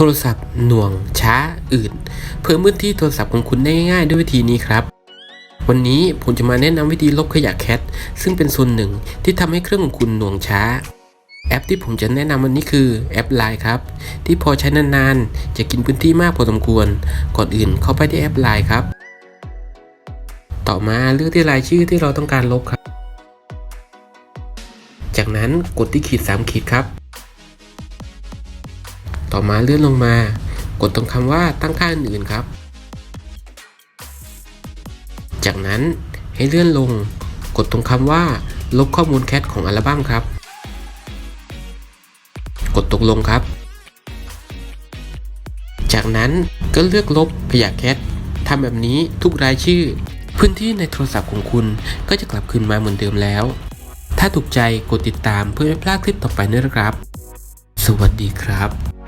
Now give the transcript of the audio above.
ทรศัพท์หน่วง ช้าอืดเพิ่มพื้นที่โทรศัพท์ของคุณได้ง่ายๆด้วยวิธีนี้ครับ วันนี้ผมจะมาแนะนำวิธีลบขยะแคทซึ่งเป็นส่วนหนึ่งที่ทำให้เครื่องของคุณหน่วงช้า แอปที่ผมจะแนะนำวันนี้คือแอป Line ครับ ที่พอใช้นานๆ จะกินพื้นที่มากพอสมควร ก่อนอื่นเข้าไปที่แอป Line ครับ ต่อมาเลือกที่รายชื่อที่เราต้องการลบครับ จากนั้นกดที่ขีด3ขีดครับ ต่อมาเลื่อนลงมา กดตรงคำว่าตั้งค่าอื่นๆครับ จากนั้นให้เลื่อนลง กดตรงคำว่า ลบข้อมูลแคทของอัลบั้มครับ กดตกลงครับ จากนั้นก็เลือกลบขยะแคททำแบบนี้ทุกรายชื่อ พื้นที่ในโทรศัพท์ของคุณก็จะกลับคืนมาเหมือนเดิมแล้ว ถ้าถูกใจกดติดตามเพื่อไม่พลาดคลิปต่อไปนะครับ สวัสดีครับ